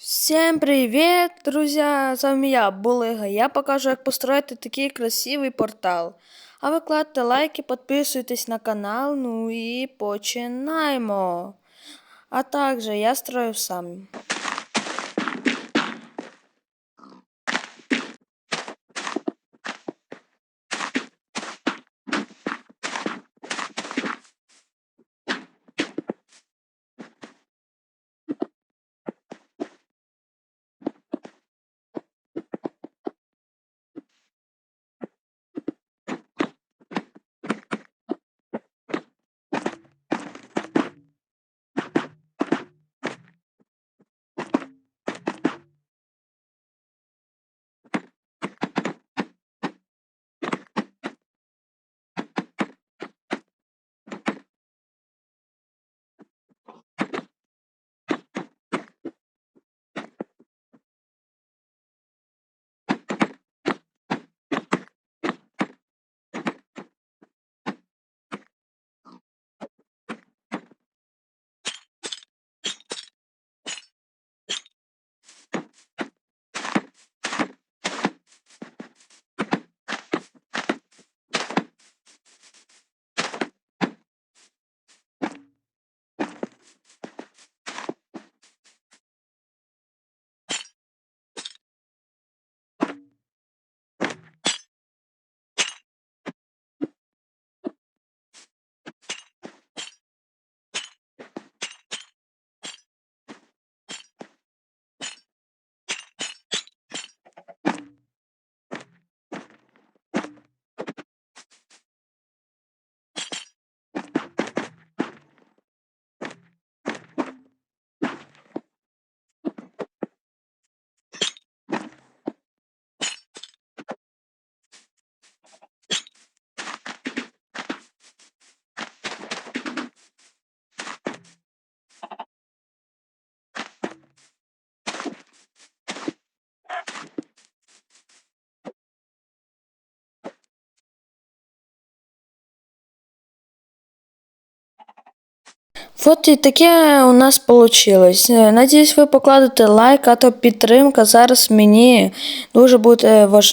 Всем привет, друзья! З вами я, Булига. Я покажу, як построїти такий красивий портал. А ви кладьте лайки, підписуйтесь на канал, ну і починаємо. А також я строю сам. Вот і таке у нас получилось. Е, Надіюсь, ви покладете лайк, а то підтримка зараз мені дуже буде важна.